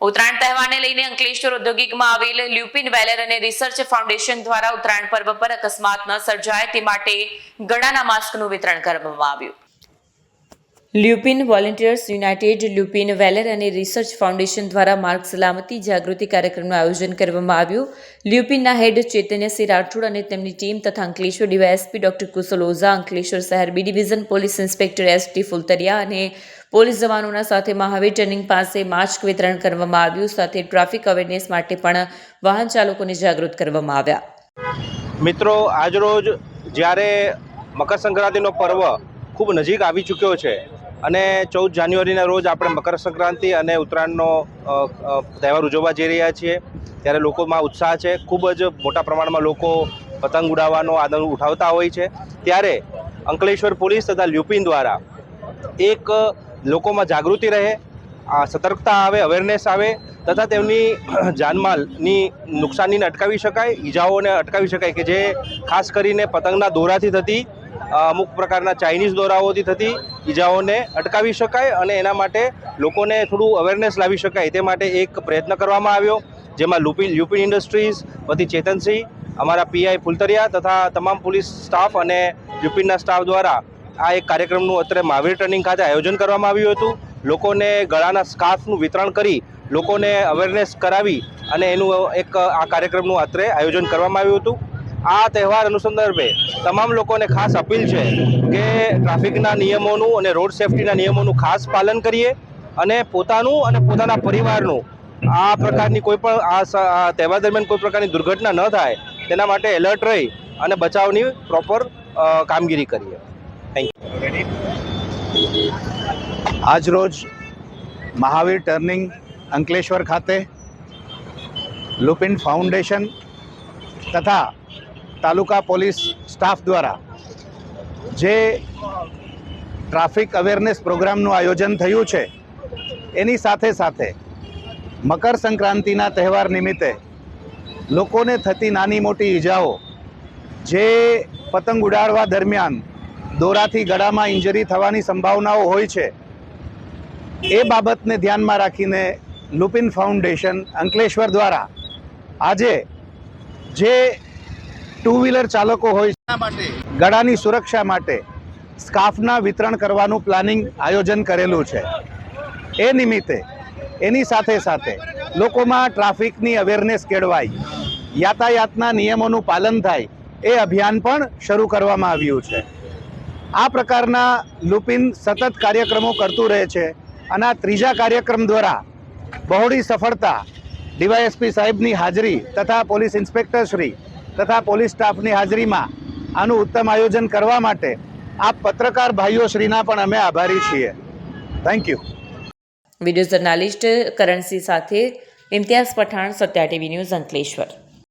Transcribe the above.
ઉત્તરાયણ તહેવારને લઈને અંકલેશ્વર ઔદ્યોગિકમાં આવેલ લ્યુપિન વેલર અને રિસર્ચ ફાઉન્ડેશન દ્વારા ઉત્તરાયણ પર્વ પર અકસ્માત ન સર્જાય તે માટે ગળાના માસ્કનું વિતરણ કરવામાં આવ્યું. લ્યુપિન વોલેન્ટિયર્સ યુનાઇટેડ લ્યુપિન વેલર અને રિસર્ચ ફાઉન્ડેશન દ્વારા માર્ગ સલામતી જાગૃતિ કાર્યક્રમનું આયોજન કરવામાં આવ્યું. લ્યુપિનના હેડ ચૈતન્યસિંહ રાઠોડ અને તેમની ટીમ તથા અંકલેશ્વર ડીવાયએસપી ડોક્ટર કુશલ ઓઝા, અંકલેશ્વર શહેર B division police inspector S T Phultariya અને પોલીસ જવાનોના સાથે મહાવીર ટર્નિંગ પાસે માસ્ક વિતરણ કરવામાં આવ્યું. સાથે ટ્રાફિક અવેરનેસ માટે પણ વાહન ચાલકોને જાગૃત કરવામાં આવ્યા. મિત્રો, આજરોજ જ્યારે મકર સંક્રાંતિનો પર્વ ખૂબ નજીક આવી ચૂક્યો છે અને ચૌદ જાન્યુઆરીના રોજ આપણે મકર સંક્રાંતિ અને ઉત્તરાયણનો તહેવાર ઉજવવા જઈ રહ્યા છીએ. ત્યારે લોકોમાં ઉત્સાહ છે. ખૂબ જ મોટા પ્રમાણમાં લોકો પતંગ ઉડાવવાનો આનંદ ઉઠાવતા હોય છે. ત્યારે અંકલેશ્વર પોલીસ તથા લ્યુપિન દ્વારા એક લોકોમાં જાગૃતિ રહે, આ સતર્કતા આવે અવેરનેસ આવે તથા તેમની જાનમાલની નુકસાનીને અટકાવી શકાય, ઈજાઓને અટકાવી શકાય કે જે ખાસ કરીને પતંગના દોરાથી થતી અમુક પ્રકારના ચાઇનીઝ દોરાઓથી થતી ઈજાઓને અટકાવી શકાય અને એના માટે લોકોને થોડું અવેરનેસ લાવી શકાય. તે માટે એક પ્રયત્ન કરવામાં આવ્યો, જેમાં લુપિન લ્યુપિન ઇન્ડસ્ટ્રીઝ વતી ચેતનસિંહ, અમારા પીઆઈ ફુલતરિયા તથા તમામ પોલીસ સ્ટાફ અને લ્યુપિનના સ્ટાફ દ્વારા આ એક કાર્યક્રમનું અત્યારે મહાવીર ટર્નિંગ ખાતે આયોજન કરવામાં આવ્યું હતું. લોકોને ગળાના સ્કાર્ફનું વિતરણ કરી લોકોને અવેરનેસ કરાવી અને એનું એક આ કાર્યક્રમનું અત્રે આયોજન કરવામાં આવ્યું હતું. આ તહેવાર અનુસંદર્ભે તમામ લોકોને ખાસ અપીલ છે કે ટ્રાફિકના નિયમોનું અને રોડ સેફટીના નિયમોનું ખાસ પાલન કરીએ અને પોતાનું અને પોતાના પરિવારનું આ પ્રકારની કોઈ પણ આ તહેવાર દરમિયાન કોઈ પ્રકારની દુર્ઘટના ન થાય તેના માટે એલર્ટ રહી અને બચાવની પ્રોપર કામગીરી કરીએ. આજરોજ મહાવીર ટર્નિંગ અંકલેશ્વર ખાતે લુપિન ફાઉન્ડેશન તથા તાલુકા પોલીસ સ્ટાફ દ્વારા જે ટ્રાફિક અવેરનેસ પ્રોગ્રામનું આયોજન થયું છે, એની સાથે સાથે મકર સંક્રાંતિના તહેવાર નિમિત્તે લોકોને થતી નાની મોટી ઈજાઓ જે પતંગ ઉડાડવા દરમિયાન દોરાથી ગળામાં ઇન્જરી થવાની સંભાવનાઓ હોય છે, એ બાબતને ધ્યાનમાં રાખીને લુપિન ફાઉન્ડેશન અંકલેશ્વર દ્વારા આજે જે ટુ વ્હીલર ચાલકો હોય ગળાની સુરક્ષા માટે સ્કાર્ફના વિતરણ કરવાનું પ્લાનિંગ આયોજન કરેલું છે. એ નિમિત્તે એની સાથે સાથે લોકોમાં ટ્રાફિકની અવેરનેસ કેળવાય યાતાયાતના નિયમોનું પાલન થાય એ અભિયાન પણ શરૂ કરવામાં આવ્યું છે. આ પ્રકારના લુપિન સતત કાર્યક્રમો કરતું રહે છે અને આ ત્રીજા કાર્યક્રમ દ્વારા બહોળી સફળતા ડીવાયએસપી સાહેબની હાજરી તથા પોલીસ ઇન્સ્પેક્ટર શ્રી તથા પોલીસ સ્ટાફની હાજરીમાં આનું ઉત્તમ આયોજન કરવા માટે આ પત્રકાર ભાઈઓ શ્રીના પણ અમે આભારી છીએ. Thank you video journalist Karansinh સાથે ઇમ્તિયાઝ પઠાણ સત્યા ટીવી ન્યૂઝ અંકલેશ્વર.